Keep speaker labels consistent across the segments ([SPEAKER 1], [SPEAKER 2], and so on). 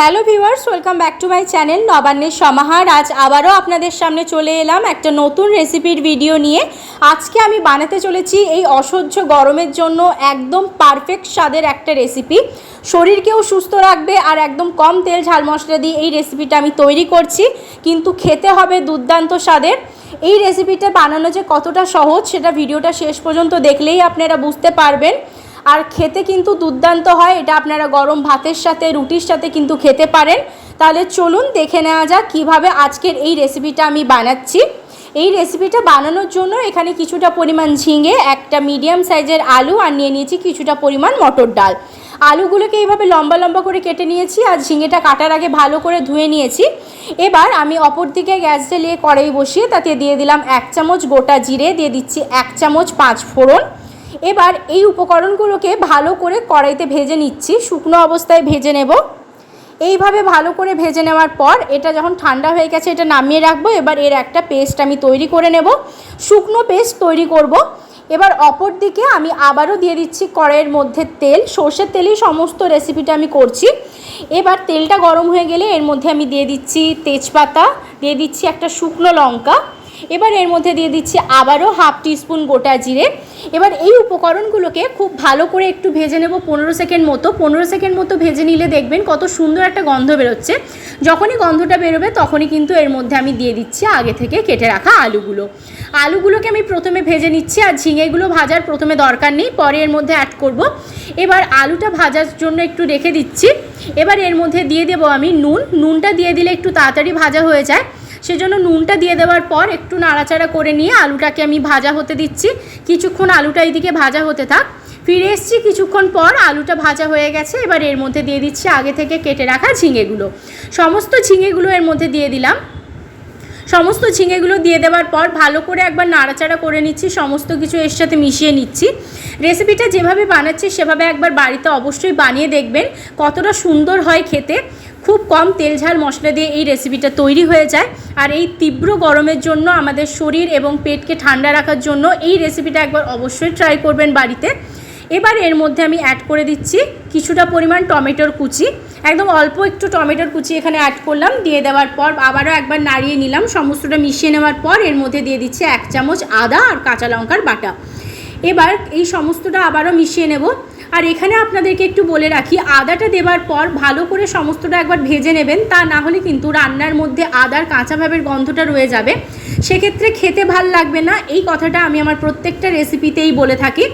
[SPEAKER 1] Hello viewers, welcome back to my channel নবান্নের সমাহার। আজ আবারও আপনাদের সামনে চলে এলাম একটা নতুন রেসিপির ভিডিও নিয়ে। আজকে আমি বানাতে চলেছি এই অসহ্য গরমের জন্য একদম পারফেক্ট স্বাদের একটা রেসিপি। শরীরকেও সুস্থ রাখবে আর একদম কম তেল ঝাল মশলা দিয়ে এই রেসিপিটা আমি তৈরি করছি। কিন্তু খেতে হবে দুর্দান্ত স্বাদের। এই রেসিপিটা বানানো যে কতটা সহজ, সেটা ভিডিওটা শেষ পর্যন্ত দেখলেই আপনারা বুঝতে পারবেন। আর খেতে কিন্তু দুর্দান্ত হয়, এটা আপনারা গরম ভাতের সাথে, রুটির সাথে কিন্তু খেতে পারেন। তাহলে চলুন দেখে নেওয়া যাক কীভাবে আজকের এই রেসিপিটা আমি বানাচ্ছি। এই রেসিপিটা বানানোর জন্য এখানে কিছুটা পরিমাণ ঝিঙে, একটা মিডিয়াম সাইজের আলু, আর নিয়ে নিয়েছি কিছুটা পরিমাণ মটর ডাল। আলুগুলোকে এইভাবে লম্বা লম্বা করে কেটে নিয়েছি, আর ঝিঙেটা কাটার আগে ভালো করে ধুয়ে নিয়েছি। এবার আমি অপর দিকে গ্যাস জ্বালিয়ে কড়াই বসিয়ে তাতে দিয়ে দিলাম এক চামচ গোটা জিরে, দিয়ে দিচ্ছি এক চামচ পাঁচ ফোড়ন। এবার এই উপকরণগুলোকে ভালো করে কড়াইতে ভেজে নিচ্ছি। শুকনো অবস্থায় ভেজে নেব। এইভাবে ভালো করে ভেজে নেওয়ার পর এটা যখন ঠান্ডা হয়ে গেছে এটা নামিয়ে রাখব। এবার এর একটা পেস্ট আমি তৈরি করে নেব। শুকনো পেস্ট তৈরি করব। এবার অপর দিকে আমি আবারও দিয়ে দিচ্ছি কড়াইয়ের মধ্যে তেল। সর্ষের তেলেই সমস্ত রেসিপিটা আমি করছি। এবার তেলটা গরম হয়ে গেলে এর মধ্যে আমি দিয়ে দিচ্ছি তেজপাতা, দিয়ে দিচ্ছি একটা শুকনো লঙ্কা। এবার এর মধ্যে দিয়ে দিচ্ছি আবারও হাফ টিস্পুন গোটা জিরে। এবার এই উপকরণগুলোকে খুব ভালো করে একটু ভেজে নেব পনেরো সেকেন্ড মতো। পনেরো সেকেন্ড মতো ভেজে নিলে দেখবেন কত সুন্দর একটা গন্ধ বেরোচ্ছে। যখনই গন্ধটা বেরোবে তখনই কিন্তু এর মধ্যে আমি দিয়ে দিচ্ছি আগে থেকে কেটে রাখা আলুগুলো। আলুগুলোকে আমি প্রথমে ভেজে নিচ্ছি আর ঝিঙেগুলো ভাজার প্রথমে দরকার নেই, পরে এর মধ্যে অ্যাড করব। এবার আলুটা ভাজার জন্য একটু রেখে দিচ্ছি। এবার এর মধ্যে দিয়ে দেবো আমি নুন। নুনটা দিয়ে দিলে একটু তাড়াতাড়ি ভাজা হয়ে যায়। সেজন্য নুনটা দিয়ে দেওয়ার পর একটু নাড়াচাড়া করে নিয়ে আলুটাকে আমি ভাজা হতে দিচ্ছি। কিছুক্ষণ আলুটা এইদিকে ভাজা হতে থাক। ফিরে এসছি কিছুক্ষণ পর আলুটা ভাজা হয়ে গেছে। এবার এর মধ্যে দিয়ে দিচ্ছি আগে থেকে কেটে রাখা ঝিঙেগুলো। সমস্ত ঝিঙেগুলো এর মধ্যে দিয়ে দিলাম। সমস্ত ঝিঙেগুলো দিয়ে দেওয়ার পর ভালো করে একবার নাড়াচাড়া করে নিচ্ছি। সমস্ত কিছু এর সাথে মিশিয়ে নিচ্ছি। রেসিপিটা যেভাবে বানাচ্ছি সেভাবে একবার বাড়িতে অবশ্যই বানিয়ে দেখবেন কতটা সুন্দর হয় খেতে। খুব কম তেল, ঝাল, মশলা দিয়ে এই রেসিপিটা তৈরি হয়ে যায়। আর এই তীব্র গরমের জন্য আমাদের শরীর এবং পেটকে ঠান্ডা রাখার জন্য এই রেসিপিটা একবার অবশ্যই ট্রাই করবেন বাড়িতে। এবার এর মধ্যে আমি অ্যাড করে দিচ্ছি কিছুটা পরিমাণ টমেটোর কুচি। একদম অল্প একটু টমেটোর কুচি এখানে অ্যাড করলাম। দিয়ে দেওয়ার পর আবারও একবার নাড়িয়ে নিলাম। সমস্তটা মিশিয়ে নেওয়ার পর এর মধ্যে দিয়ে দিচ্ছি এক চামচ আদা আর কাঁচা লঙ্কার বাটা। এবার এই সমস্তটা আবারও মিশিয়ে নেব। আর এখানে আপনাদেরকে একটু বলে রাখি, আদাটা দেওয়ার পর ভালো করে সমস্তটা একবার ভেজে নেবেন, তা না হলে কিন্তু রান্নার মধ্যে আদার কাঁচা ভাবের গন্ধটা রয়ে যাবে। সেক্ষেত্রে খেতে ভালো লাগবে না, এই কথাটা আমি আমার প্রত্যেকটা রেসিপিতেই বলে থাকি।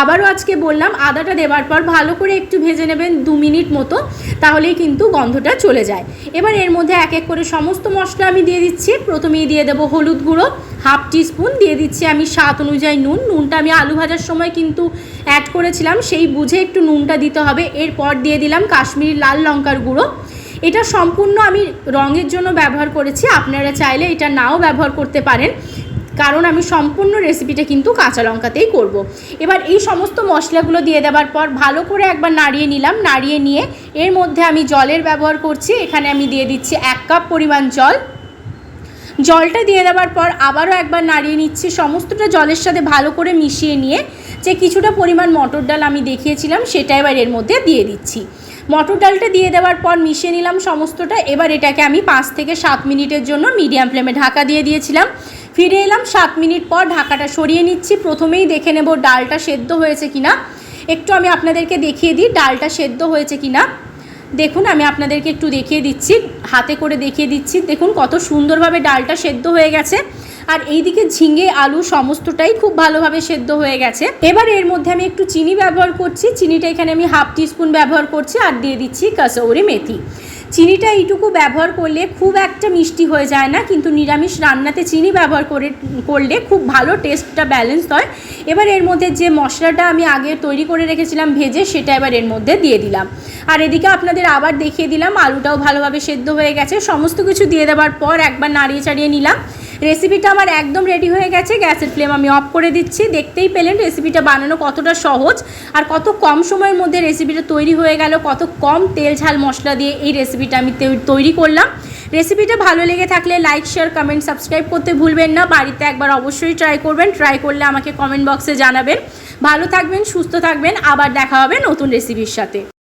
[SPEAKER 1] আবারও আজকে বললাম, আদাটা দেওয়ার পর ভালো করে একটু ভেজে নেবেন দু মিনিট মতো, তাহলেই কিন্তু গন্ধটা চলে যায়। এবার এর মধ্যে এক এক করে সমস্ত মশলা আমি দিয়ে দিচ্ছি, প্রথমেই দিয়ে দেবো হলুদ গুঁড়ো হাফ টিস্পুন দিয়ে দিচ্ছি আমি স্বাদ অনুযায়ী নুন। নুনটা আমি আলু ভাজার সময় কিন্তু অ্যাড করেছিলাম, সেই বুঝে একটু নুনটা দিতে হবে। এরপর দিয়ে দিলাম কাশ্মীরি লাল লঙ্কার গুঁড়ো। এটা সম্পূর্ণ আমি রঙের জন্য ব্যবহার করেছি, আপনারা চাইলে এটা নাও ব্যবহার করতে পারেন। কারণ আমি সম্পূর্ণ রেসিপিটা কিন্তু কাঁচা লঙ্কাতেই করব। এবার এই সমস্ত মশলাগুলো দিয়ে দেওয়ার পর ভালো করে একবার নাড়িয়ে নিলাম। নাড়িয়ে নিয়ে এর মধ্যে আমি জলের ব্যবহার করছি। এখানে আমি দিয়ে দিচ্ছি এক কাপ পরিমাণ জল। জলটা দিয়ে দেওয়ার পর আবারও একবার নাড়িয়ে নিচ্ছি। সমস্তটা জলের সাথে ভালো করে মিশিয়ে নিয়ে যে কিছুটা পরিমাণ মটর ডাল আমি দেখিয়েছিলাম, সেটা এবার এর মধ্যে দিয়ে দিচ্ছি। মটর ডালটা দিয়ে দেওয়ার পর মিশিয়ে নিলাম সমস্তটা। এবার এটাকে আমি পাঁচ থেকে সাত মিনিটের জন্য মিডিয়াম ফ্লেমে ঢাকা দিয়ে দিয়েছিলাম। ফিরে এলাম, সাত মিনিট পর ঢাকাটা সরিয়ে নিচ্ছি। প্রথমেই দেখে নেব ডালটা সেদ্ধ হয়েছে কিনা। একটু আমি আপনাদেরকে দেখিয়ে দিই, ডালটা সেদ্ধ হয়েছে কিনা। দেখুন, আমি আপনাদেরকে একটু দেখিয়ে দিচ্ছি, হাতে করে দেখিয়ে দিচ্ছি। দেখুন, কত সুন্দরভাবে ডালটা সেদ্ধ হয়ে গেছে। আর এইদিকে ঝিঙে, আলু সমস্তটাই খুব ভালোভাবে সেদ্ধ হয়ে গেছে। এবার এর মধ্যে আমি একটু চিনি ব্যবহার করছি। চিনিটা এখানে আমি হাফ টিস্পুন ব্যবহার করছি আর দিয়ে দিচ্ছি কাসৌরি মেথি। চিনিটা এইটুকু ব্যবহার করলে খুব একটা মিষ্টি হয়ে যায় না, কিন্তু নিরামিষ রান্নাতে চিনি ব্যবহার করে, করলে খুব ভালো টেস্টটা ব্যালেন্স হয়। এবার এর মধ্যে যে মশলাটা আমি আগে তৈরি করে রেখেছিলাম ভেজে, সেটা এবার এর মধ্যে দিয়ে দিলাম। আর এদিকে আপনাদের আবার দেখিয়ে দিলাম, আলুটাও ভালোভাবে সেদ্ধ হয়ে গেছে। সমস্ত কিছু দিয়ে দেওয়ার পর একবার নাড়িয়ে চাড়িয়ে নিলাম। রেসিপিটা আমার একদম রেডি হয়ে গেছে, গ্যাসের ফ্লেম আমি অফ করে দিচ্ছি। দেখতেই পেলেন রেসিপিটা বানানো কতটা সহজ আর কত কম সময়ের মধ্যে রেসিপিটা তৈরি হয়ে গেল, কত কম তেল, ঝাল, মশলা দিয়ে এই রেসিপিটা আমি তৈরি করলাম। রেসিপিটা ভালো লেগে থাকলে লাইক শেয়ার কমেন্ট সাবস্ক্রাইব করতে ভুলবেন না। বাড়িতে একবার অবশ্যই ট্রাই করবেন। ট্রাই করলে আমাকে কমেন্ট বক্সে জানাবেন। ভালো থাকবেন, সুস্থ থাকবেন। আবার দেখা হবে নতুন রেসিপির সাথে।